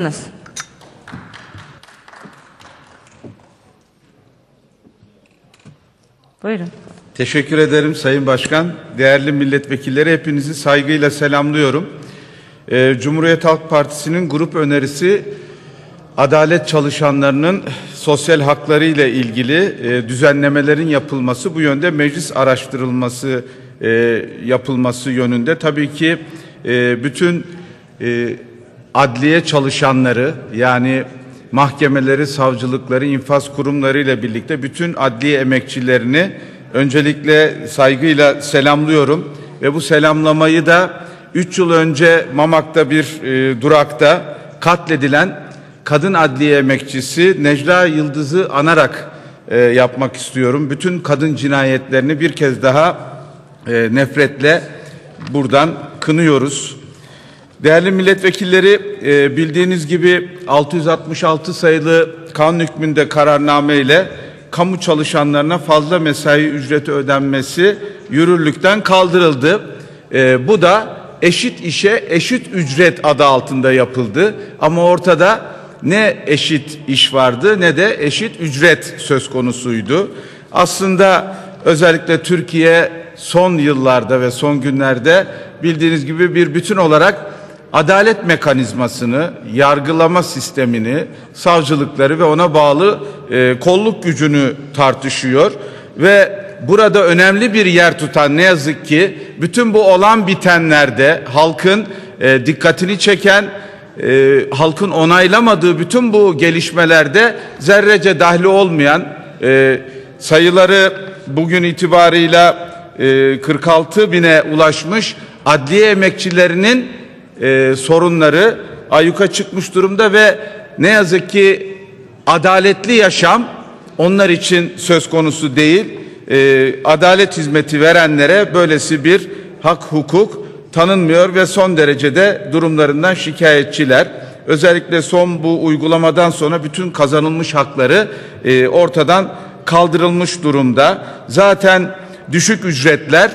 Nasıl? Buyurun. Teşekkür ederim Sayın Başkan. Değerli milletvekilleri hepinizi saygıyla selamlıyorum. Ee, Cumhuriyet Halk Partisi'nin grup önerisi adalet çalışanlarının sosyal hakları ile ilgili e, düzenlemelerin yapılması bu yönde meclis araştırılması e, yapılması yönünde tabii ki e, bütün e, adliye çalışanları yani mahkemeleri, savcılıkları, infaz kurumları ile birlikte bütün adliye emekçilerini öncelikle saygıyla selamlıyorum ve bu selamlamayı da 3 yıl önce Mamak'ta bir e, durakta katledilen kadın adliye emekçisi Necla Yıldız'ı anarak e, yapmak istiyorum. Bütün kadın cinayetlerini bir kez daha e, nefretle buradan kınıyoruz. Değerli milletvekilleri e, bildiğiniz gibi 666 sayılı kanun hükmünde kararname ile kamu çalışanlarına fazla mesai ücreti ödenmesi yürürlükten kaldırıldı. E, bu da eşit işe eşit ücret adı altında yapıldı. Ama ortada ne eşit iş vardı ne de eşit ücret söz konusuydu. Aslında özellikle Türkiye son yıllarda ve son günlerde bildiğiniz gibi bir bütün olarak adalet mekanizmasını, yargılama sistemini, savcılıkları ve ona bağlı e, kolluk gücünü tartışıyor ve burada önemli bir yer tutan ne yazık ki bütün bu olan bitenlerde halkın e, dikkatini çeken e, halkın onaylamadığı bütün bu gelişmelerde zerrece dahli olmayan e, sayıları bugün itibarıyla e, 46 bine ulaşmış adliye emekçilerinin e, sorunları ayyuka çıkmış durumda ve ne yazık ki adaletli yaşam onlar için söz konusu değil. E, adalet hizmeti verenlere böylesi bir hak hukuk tanınmıyor ve son derecede durumlarından şikayetçiler. Özellikle son bu uygulamadan sonra bütün kazanılmış hakları e, ortadan kaldırılmış durumda. Zaten düşük ücretler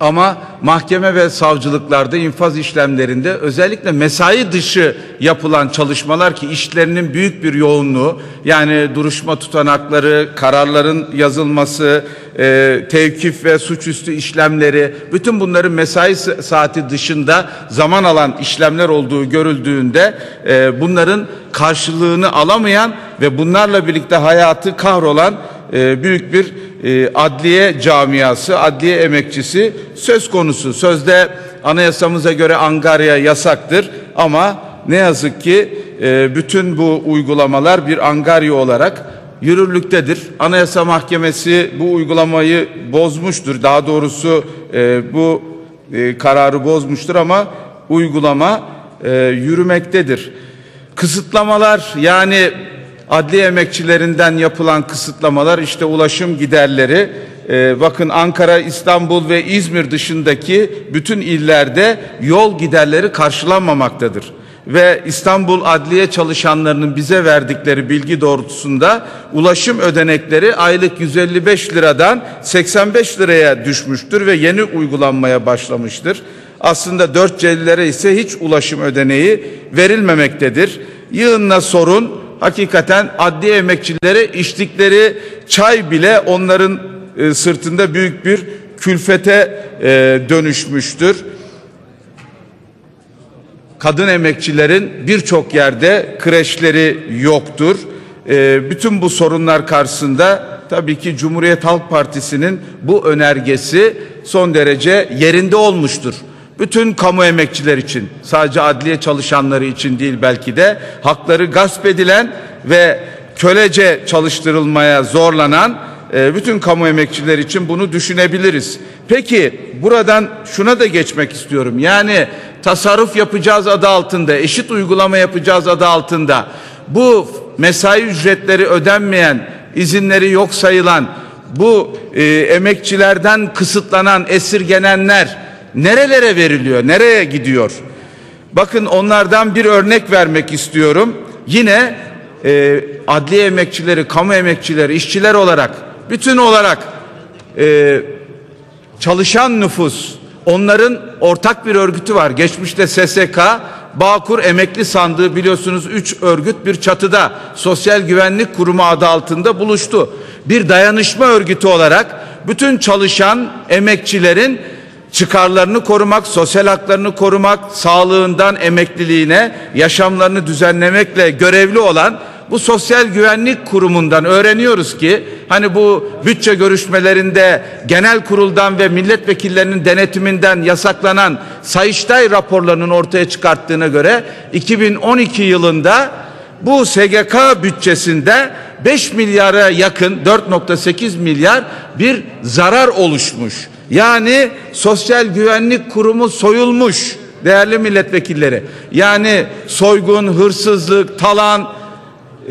ama mahkeme ve savcılıklarda infaz işlemlerinde özellikle mesai dışı yapılan çalışmalar ki işlerinin büyük bir yoğunluğu yani duruşma tutanakları, kararların yazılması, e, tevkif ve suçüstü işlemleri bütün bunların mesai saati dışında zaman alan işlemler olduğu görüldüğünde e, bunların karşılığını alamayan ve bunlarla birlikte hayatı kahrolan e, büyük bir e, adliye camiası, adliye emekçisi söz konusu. Sözde anayasamıza göre angarya yasaktır ama ne yazık ki e, bütün bu uygulamalar bir angarya olarak yürürlüktedir. Anayasa Mahkemesi bu uygulamayı bozmuştur. Daha doğrusu bu kararı bozmuştur ama uygulama yürümektedir. Kısıtlamalar yani adli emekçilerinden yapılan kısıtlamalar işte ulaşım giderleri e, bakın Ankara, İstanbul ve İzmir dışındaki bütün illerde yol giderleri karşılanmamaktadır. Ve İstanbul adliye çalışanlarının bize verdikleri bilgi doğrultusunda ulaşım ödenekleri aylık 155 liradan 85 liraya düşmüştür ve yeni uygulanmaya başlamıştır. Aslında 4 celilere ise hiç ulaşım ödeneği verilmemektedir. Yığınla sorun hakikaten adli emekçilere içtikleri çay bile onların e, sırtında büyük bir külfete e, dönüşmüştür. Kadın emekçilerin birçok yerde kreşleri yoktur. E, bütün bu sorunlar karşısında tabii ki Cumhuriyet Halk Partisi'nin bu önergesi son derece yerinde olmuştur bütün kamu emekçiler için sadece adliye çalışanları için değil belki de hakları gasp edilen ve kölece çalıştırılmaya zorlanan e, bütün kamu emekçiler için bunu düşünebiliriz. Peki buradan şuna da geçmek istiyorum. Yani tasarruf yapacağız adı altında, eşit uygulama yapacağız adı altında bu mesai ücretleri ödenmeyen, izinleri yok sayılan, bu e, emekçilerden kısıtlanan, esirgenenler nerelere veriliyor, nereye gidiyor? Bakın onlardan bir örnek vermek istiyorum. Yine e, adliye emekçileri, kamu emekçileri, işçiler olarak, bütün olarak e, çalışan nüfus, onların ortak bir örgütü var. Geçmişte SSK, Bağkur Emekli Sandığı biliyorsunuz üç örgüt bir çatıda Sosyal Güvenlik Kurumu adı altında buluştu. Bir dayanışma örgütü olarak bütün çalışan emekçilerin çıkarlarını korumak, sosyal haklarını korumak, sağlığından emekliliğine, yaşamlarını düzenlemekle görevli olan bu sosyal güvenlik kurumundan öğreniyoruz ki hani bu bütçe görüşmelerinde genel kuruldan ve milletvekillerinin denetiminden yasaklanan Sayıştay raporlarının ortaya çıkarttığına göre 2012 yılında bu SGK bütçesinde 5 milyara yakın 4.8 milyar bir zarar oluşmuş. Yani sosyal güvenlik kurumu soyulmuş değerli milletvekilleri. Yani soygun, hırsızlık, talan,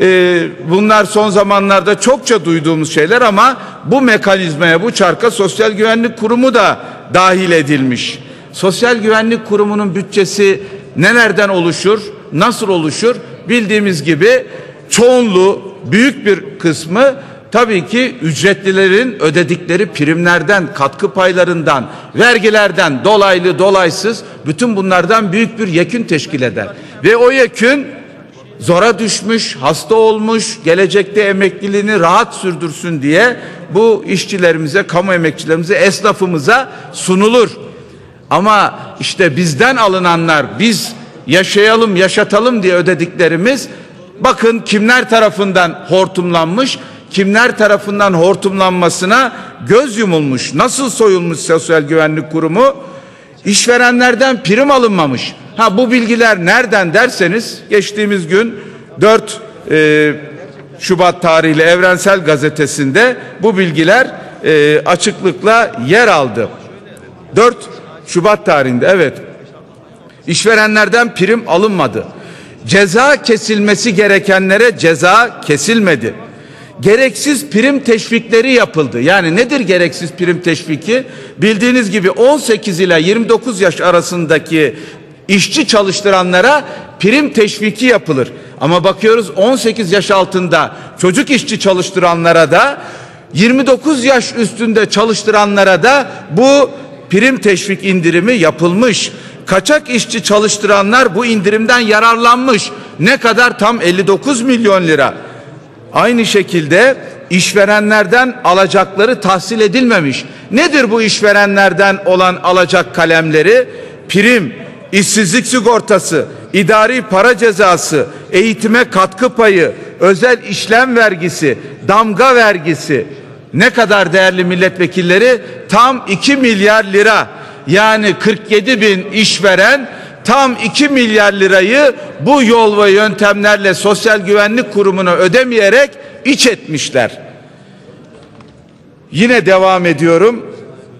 e, bunlar son zamanlarda çokça duyduğumuz şeyler ama bu mekanizmaya, bu çarka Sosyal Güvenlik Kurumu da dahil edilmiş. Sosyal Güvenlik Kurumu'nun bütçesi nelerden oluşur, nasıl oluşur? Bildiğimiz gibi çoğunluğu, büyük bir kısmı tabii ki ücretlilerin ödedikleri primlerden, katkı paylarından, vergilerden dolaylı dolaysız bütün bunlardan büyük bir yekün teşkil eder. Ve o yekün zora düşmüş, hasta olmuş, gelecekte emekliliğini rahat sürdürsün diye bu işçilerimize, kamu emekçilerimize, esnafımıza sunulur. Ama işte bizden alınanlar, biz yaşayalım, yaşatalım diye ödediklerimiz bakın kimler tarafından hortumlanmış, kimler tarafından hortumlanmasına göz yumulmuş. Nasıl soyulmuş Sosyal Güvenlik Kurumu? İşverenlerden prim alınmamış. Ha bu bilgiler nereden derseniz geçtiğimiz gün 4 e, Şubat tarihli Evrensel Gazetesi'nde bu bilgiler e, açıklıkla yer aldı. 4 Şubat tarihinde evet işverenlerden prim alınmadı. Ceza kesilmesi gerekenlere ceza kesilmedi. Gereksiz prim teşvikleri yapıldı. Yani nedir gereksiz prim teşviki? Bildiğiniz gibi 18 ile 29 yaş arasındaki işçi çalıştıranlara prim teşviki yapılır. Ama bakıyoruz 18 yaş altında çocuk işçi çalıştıranlara da 29 yaş üstünde çalıştıranlara da bu prim teşvik indirimi yapılmış. Kaçak işçi çalıştıranlar bu indirimden yararlanmış. Ne kadar? Tam 59 milyon lira. Aynı şekilde işverenlerden alacakları tahsil edilmemiş. Nedir bu işverenlerden olan alacak kalemleri? Prim, işsizlik sigortası, idari para cezası, eğitime katkı payı, özel işlem vergisi, damga vergisi ne kadar değerli milletvekilleri? Tam 2 milyar lira. Yani 47 bin işveren tam 2 milyar lirayı bu yol ve yöntemlerle Sosyal Güvenlik Kurumu'na ödemeyerek iç etmişler. Yine devam ediyorum.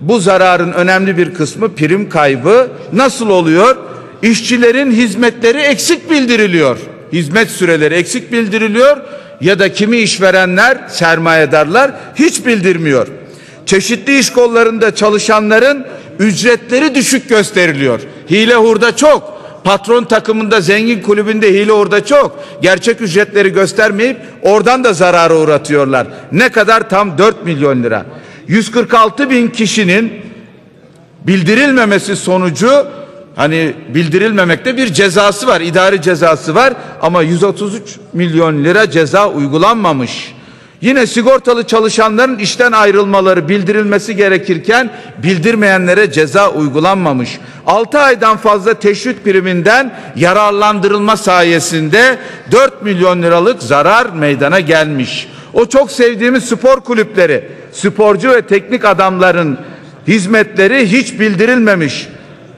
Bu zararın önemli bir kısmı prim kaybı. Nasıl oluyor? İşçilerin hizmetleri eksik bildiriliyor. Hizmet süreleri eksik bildiriliyor ya da kimi işverenler, sermayedarlar hiç bildirmiyor. Çeşitli iş kollarında çalışanların ücretleri düşük gösteriliyor. Hile hurda çok. Patron takımında zengin kulübünde hile orada çok. Gerçek ücretleri göstermeyip oradan da zarara uğratıyorlar. Ne kadar? Tam 4 milyon lira. 146 bin kişinin bildirilmemesi sonucu hani bildirilmemekte bir cezası var, idari cezası var ama 133 milyon lira ceza uygulanmamış. Yine sigortalı çalışanların işten ayrılmaları bildirilmesi gerekirken bildirmeyenlere ceza uygulanmamış. 6 aydan fazla teşvik priminden yararlandırılma sayesinde 4 milyon liralık zarar meydana gelmiş. O çok sevdiğimiz spor kulüpleri, sporcu ve teknik adamların hizmetleri hiç bildirilmemiş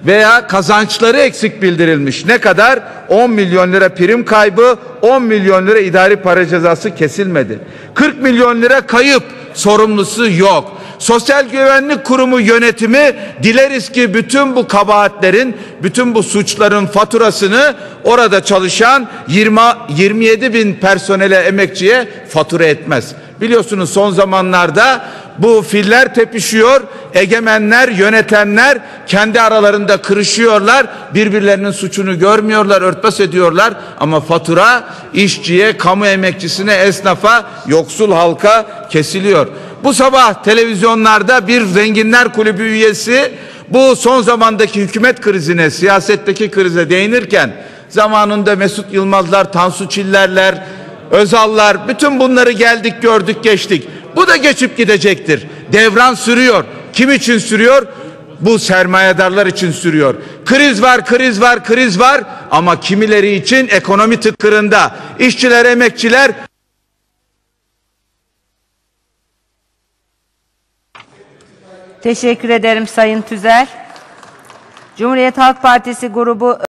veya kazançları eksik bildirilmiş. Ne kadar? 10 milyon lira prim kaybı, 10 milyon lira idari para cezası kesilmedi. 40 milyon lira kayıp, sorumlusu yok. Sosyal Güvenlik Kurumu yönetimi dileriz ki bütün bu kabahatlerin, bütün bu suçların faturasını orada çalışan 20, 27 bin personele, emekçiye fatura etmez. Biliyorsunuz son zamanlarda bu filler tepişiyor. Egemenler, yönetenler kendi aralarında kırışıyorlar. Birbirlerinin suçunu görmüyorlar, örtbas ediyorlar. Ama fatura işçiye, kamu emekçisine, esnafa, yoksul halka kesiliyor. Bu sabah televizyonlarda bir zenginler kulübü üyesi bu son zamandaki hükümet krizine, siyasetteki krize değinirken Zamanında Mesut Yılmazlar, Tansu Çillerler, Özallar bütün bunları geldik gördük geçtik. Bu da geçip gidecektir. Devran sürüyor. Kim için sürüyor? Bu sermayedarlar için sürüyor. Kriz var, kriz var, kriz var ama kimileri için ekonomi tıkırında. İşçiler, emekçiler Teşekkür ederim Sayın Tüzel. Cumhuriyet Halk Partisi grubu